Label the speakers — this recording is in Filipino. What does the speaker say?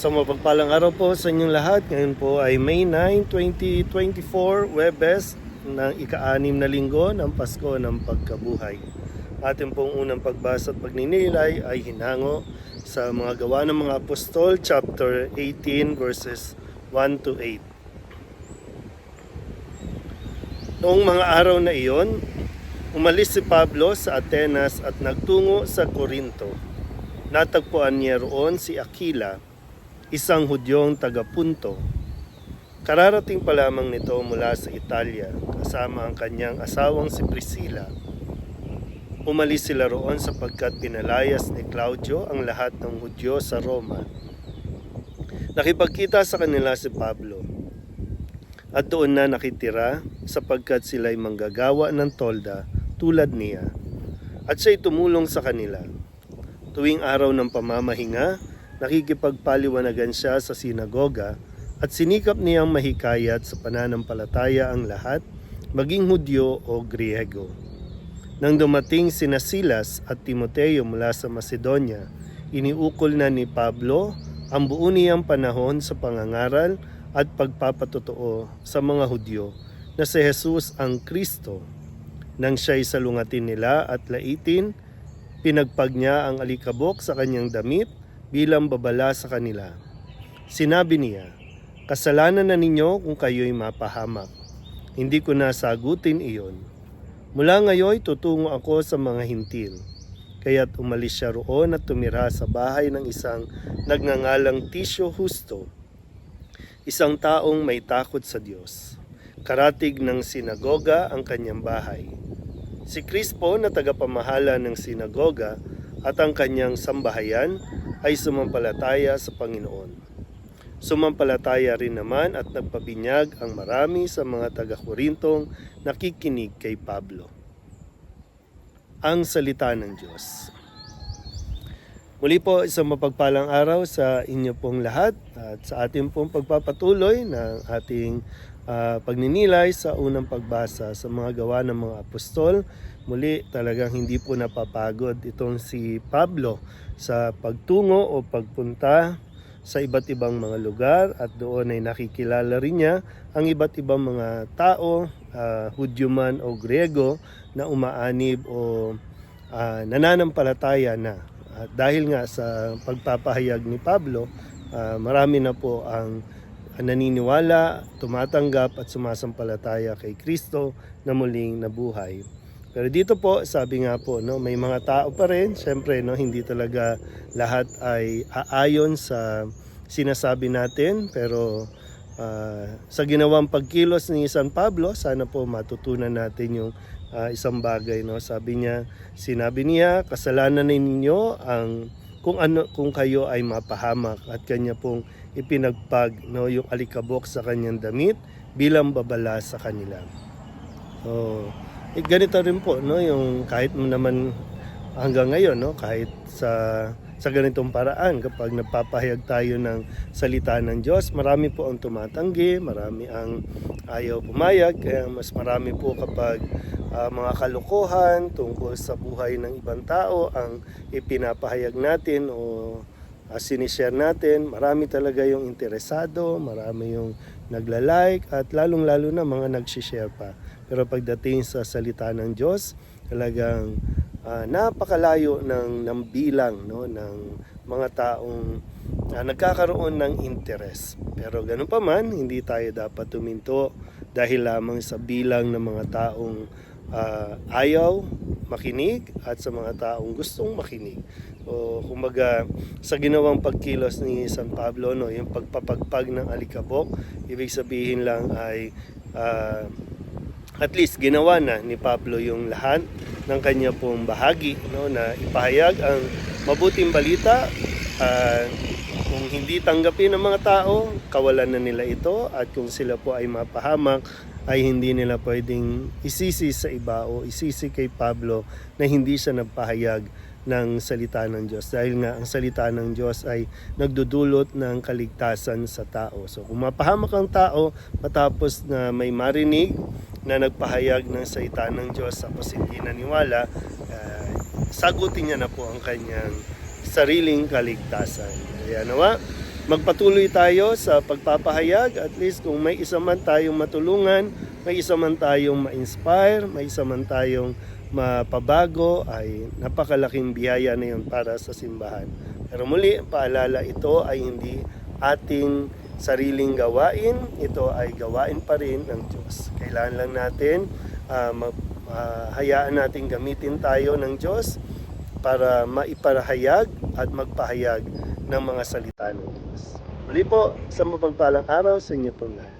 Speaker 1: Sa mapagpalang araw po sa inyong lahat, ngayon po ay May 9, 2024, Webes ng ika-anim na linggo ng Pasko ng Pagkabuhay. Ating pong unang pagbasa at pagninilay ay hinango sa mga gawa ng mga apostol, chapter 18, verses 1 to 8. Noong mga araw na iyon, umalis si Pablo sa Atenas at nagtungo sa Corinto. Natagpuan niya roon si Aquila, isang Hudyong taga-Punto. Kararating pa lamang nito mula sa Italia kasama ang kanyang asawang si Priscilla. Umalis sila roon sapagkat pinalayas ni Claudio ang lahat ng Hudyo sa Roma. Nakipagkita sa kanila si Pablo at doon na nakitira sapagkat sila'y manggagawa ng tolda tulad niya. At siya'y tumulong sa kanila. Tuwing araw ng pamamahinga, nakikipagpaliwanagan siya sa sinagoga at sinikap niyang mahikayat sa pananampalataya ang lahat, maging Hudyo o Griego. Nang dumating sina Silas at Timoteo mula sa Macedonia, iniukol na ni Pablo ang buo niyang panahon sa pangangaral at pagpapatotoo sa mga Hudyo na si Jesus ang Kristo. Nang siya'y salungatin nila at laitin, pinagpag niya ang alikabok sa kanyang damit bilang babala sa kanila. Sinabi niya, Kasalanan na ninyo kung kayo'y mapahamak. Hindi ko na sagutin iyon. Mula ngayon tutungo ako sa mga hintil. Kaya't umalis siya roon at tumira sa bahay ng isang nagngangalang Tisyo Husto, isang taong may takot sa Diyos. Karatig ng sinagoga ang kanyang bahay. Si Crispo na tagapamahala ng sinagoga at ang kanyang sambahayan ay sumampalataya sa Panginoon. Sumampalataya rin naman at nagpabinyag ang marami sa mga taga-Korintong nakikinig kay Pablo. Ang Salita ng Diyos. Muli po isang mapagpalang araw sa inyo pong lahat at sa ating pong pagpapatuloy ng ating ah, pagninilay sa unang pagbasa sa mga gawa ng mga apostol. Muli talagang hindi po napapagod itong si Pablo sa pagtungo o pagpunta sa iba't ibang mga lugar at doon ay nakikilala rin niya ang iba't ibang mga tao, uh, Hudyo man o Grego na umaanib o ah, nananampalataya na. At dahil nga sa pagpapahayag ni Pablo, ah, marami na po ang naniniwala, tumatanggap at sumasampalataya kay Kristo na muling nabuhay. Pero dito po, sabi nga po, no, may mga tao pa rin, syempre no, hindi talaga lahat ay aayon sa sinasabi natin, pero ah, sa ginawang pagkilos ni San Pablo, sana po matutunan natin yung ah, isang bagay, no. Sabi niya, sinabi niya, kasalanan ninyo ang kung ano kung kayo ay mapahamak at kanya pong ipinagpag no yung alikabok sa kanyang damit bilang babala sa kanila. So, eh, ganito rin po no yung kahit naman hanggang ngayon no kahit sa sa ganitong paraan kapag nagpapahayag tayo ng salita ng Diyos, marami po ang tumatanggi, marami ang ayaw pumayag, kaya mas marami po kapag ah, mga kalokohan tungkol sa buhay ng ibang tao ang ipinapahayag natin o uh, sinishare natin, marami talaga yung interesado, marami yung nagla-like at lalong-lalo na mga nagsishare pa. Pero pagdating sa salita ng Diyos, talagang ah, napakalayo ng, ng bilang no, ng mga taong ah, nagkakaroon ng interes. Pero ganun pa man, hindi tayo dapat tuminto dahil lamang sa bilang ng mga taong ah, ayaw makinig at sa mga taong gustong makinig. O kumbaga sa ginawang pagkilos ni San Pablo no, yung pagpapagpag ng alikabok, ibig sabihin lang ay ah, at least ginawa na ni Pablo yung lahat ng kanya pong bahagi no na ipahayag ang mabuting balita Ah, kung hindi tanggapin ng mga tao kawalan na nila ito at kung sila po ay mapahamak ay hindi nila pwedeng isisi sa iba o isisi kay Pablo na hindi siya nagpahayag ng salita ng Diyos dahil nga ang salita ng Diyos ay nagdudulot ng kaligtasan sa tao. So kung mapahamak ang tao matapos na may marinig na nagpahayag ng salita ng Diyos tapos hindi naniwala, ah, sagutin niya na po ang kanyang sariling kaligtasan. Kaya nawa, magpatuloy tayo sa pagpapahayag. At least kung may isa man tayong matulungan, may isa man tayong ma-inspire, may isa man tayong mapabago, ay napakalaking biyaya na yun para sa simbahan. Pero muli, paalala, ito ay hindi ating sariling gawain, ito ay gawain pa rin ng Diyos. Kailangan lang natin, ah, ma- ma- hayaan natin gamitin tayo ng Diyos para maiparahayag at magpahayag ng mga salita ng Diyos. Muli po, sa mapagpalang araw sa inyo pong lahat.